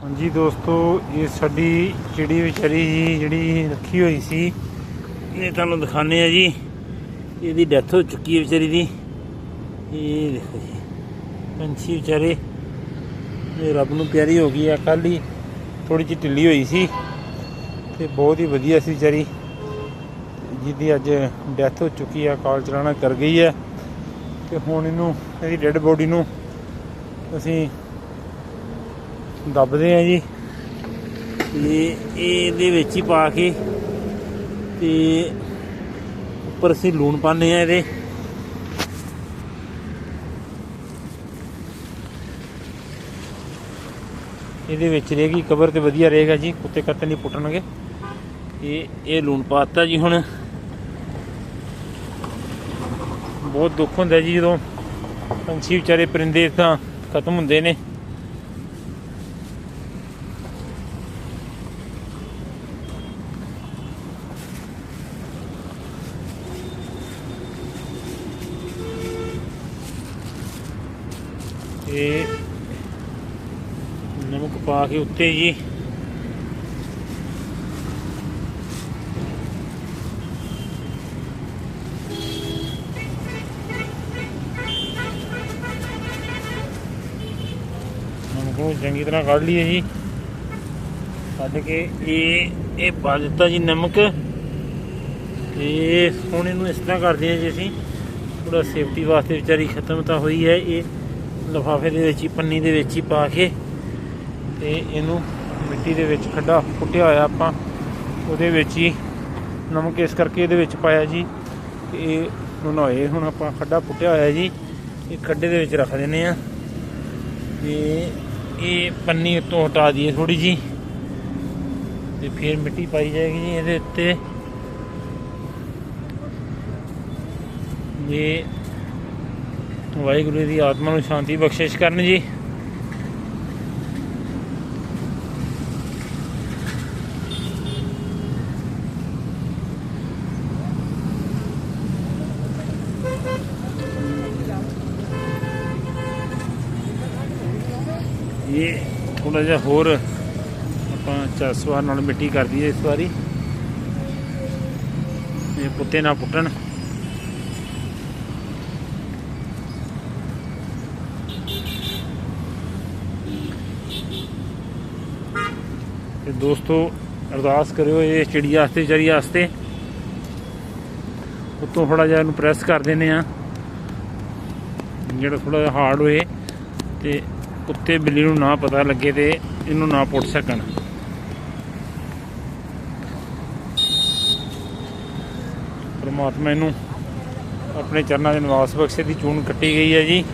ਹਾਂਜੀ ਦੋਸਤੋ, ਇਹ ਸਾਡੀ ਚਿੜੀ ਵਿਚਾਰੀ ਜੀ ਜਿਹੜੀ ਰੱਖੀ ਹੋਈ ਸੀ, ਇਹ ਤੁਹਾਨੂੰ ਦਿਖਾਣੇ ਆ ਜੀ। ਇਹਦੀ ਡੈਥ ਹੋ ਚੁੱਕੀ ਹੈ ਵਿਚਾਰੀ ਦੀ। ਇਹ ਦੇਖੋ ਜੀ, ਪੰਛੀ ਵਿਚਾਰੇ, ਇਹ ਰੱਬ ਨੂੰ ਪਿਆਰੀ ਹੋ ਗਈ ਆ। ਕੱਲ੍ਹ ਹੀ ਥੋੜੀ ਜਿਹੀ ਢਿੱਲੀ ਹੋਈ ਸੀ ਤੇ ਬਹੁਤ ਹੀ ਵਧੀਆ ਸੀ ਵਿਚਾਰੀ। ਜਿਹਦੀ ਅੱਜ ਡੈਥ ਹੋ ਚੁੱਕੀ ਆ, ਕਾਲ ਚਲਾਣਾ ਕਰ ਗਈ ਹੈ। ਤੇ ਹੁਣ ਇਹਨੂੰ, ਇਹਦੀ ਡੈੱਡ ਬੋਡੀ ਨੂੰ ਅਸੀਂ ਦੱਬਦੇ ਆ ਜੀ। ਤੇ ਇਹ ਇਹਦੇ ਵਿੱਚ ਹੀ ਪਾ ਕੇ ਤੇ ਉੱਪਰ ਅਸੀਂ ਲੂਣ ਪਾਉਂਦੇ ਆ ਇਹਦੇ। ਇਹਦੇ ਵਿੱਚ ਰਹੇਗੀ ਕਵਰ ਤੇ ਵਧੀਆ ਰਹੇਗਾ ਜੀ, ਕੁੱਤੇ ਕੱਤੇ ਨਹੀਂ ਪੁੱਟਣਗੇ। ਇਹ ਇਹ ਲੂਣ ਪਾਤਾ ਜੀ ਹੁਣ। ਬਹੁਤ ਦੁੱਖ ਹੁੰਦਾ ਜੀ ਜਦੋਂ ਪੰਛੀ ਵਿਚਾਰੇ ਪਰਿੰਦੇ ਤਾਂ ਖਤਮ ਹੁੰਦੇ ਨੇ। ਤੇ ਨਮਕ ਪਾ ਕੇ ਉੱਤੇ ਜੀ। ਨਮਕ ਨੂੰ ਚੰਗੀ ਤਰ੍ਹਾਂ ਕੱਢ ਲਈਏ ਜੀ। ਕੱਢ ਕੇ ਇਹ ਇਹ ਪਾ ਦਿੱਤਾ ਜੀ ਨਮਕ। ਤੇ ਹੁਣ ਇਹਨੂੰ ਇਸ ਤਰ੍ਹਾਂ ਕਰਦੇ ਹਾਂ ਜੀ ਅਸੀਂ। ਥੋੜਾ ਸੇਫਟੀ ਵਾਸਤੇ ਵਿਚਾਰੀ ਖਤਮ ਤਾਂ ਹੋਈ ਹੈ, ਇਹ ਲਿਫਾਫੇ ਦੇ ਵਿੱਚ ਹੀ, ਪੰਨੀ ਦੇ ਵਿੱਚ ਹੀ ਪਾ ਕੇ ਤੇ ਇਹਨੂੰ ਮਿੱਟੀ ਦੇ ਵਿੱਚ ਖੱਡਾ ਪੁੱਟਿਆ ਹੋਇਆ ਆਪਾਂ। ਉਹਦੇ ਵਿੱਚ ਹੀ ਨਮਕ ਇਸ ਕਰਕੇ ਇਹਦੇ ਵਿੱਚ ਪਾਇਆ ਜੀ ਕਿ ਇਹ ਨਹਾਏ। ਹੁਣ ਆਪਾਂ ਖੱਡਾ ਪੁੱਟਿਆ ਹੋਇਆ ਜੀ, ਇਹ ਖੱਡੇ ਦੇ ਵਿੱਚ ਰੱਖ ਦਿੰਨੇ ਆ ਤੇ ਇਹ ਪੰਨੀ ਉੱਤੋਂ ਹਟਾ ਦਈਏ ਥੋੜੀ ਜੀ ਤੇ ਫਿਰ ਮਿੱਟੀ ਪਾਈ ਜਾਏਗੀ ਜੀ ਇਹਦੇ ਉੱਤੇ। ਇਹ ਵਾਹਿਗੁਰੂ ਦੀ ਆਤਮਾ ਨੂੰ ਸ਼ਾਂਤੀ ਬਖਸ਼ਿਸ਼ ਕਰਨ ਜੀ। ਇਹ ਥੋੜਾ ਜਿਹਾ ਹੋਰ ਆਪਾਂ ਚਸਵਾਰ ਨਾਲ ਮਿੱਟੀ ਕਰ ਦਈਏ ਇਸ ਵਾਰੀ। ਇਹ ਪੁੱਤੇ ਨਾ ਪੁੱਟਣ। ਤੇ ਦੋਸਤੋ, ਅਰਦਾਸ ਕਰਿਓ ਇਹ ਚਿੜੀ ਵਾਸਤੇ ਚਰੀ ਵਾਸਤੇ ਉੱਤੋਂ ਥੋੜਾ ਜਿਹਾ ਇਹਨੂੰ ਪ੍ਰੈਸ ਕਰ ਦਿੰਦੇ ਆ ਜਿਹੜਾ ਥੋੜਾ ਜਿਹਾ ਹਾਰਡ ਹੋਏ ਤੇ ਕੁੱਤੇ ਬਿੱਲੀ ਨੂੰ ਨਾ ਪਤਾ ਲੱਗੇ ਤੇ ਇਹਨੂੰ ਨਾ ਪੁੱਟ ਸਕਣ। ਪਰਮਾਤਮਾ ਇਹਨੂੰ ਆਪਣੇ ਚਰਨਾਂ ਦੇ ਨਿਵਾਸ ਬਖਸ਼ੇ ਦੀ ਚੂਨ ਕੱਟੀ ਗਈ ਹੈ ਜੀ।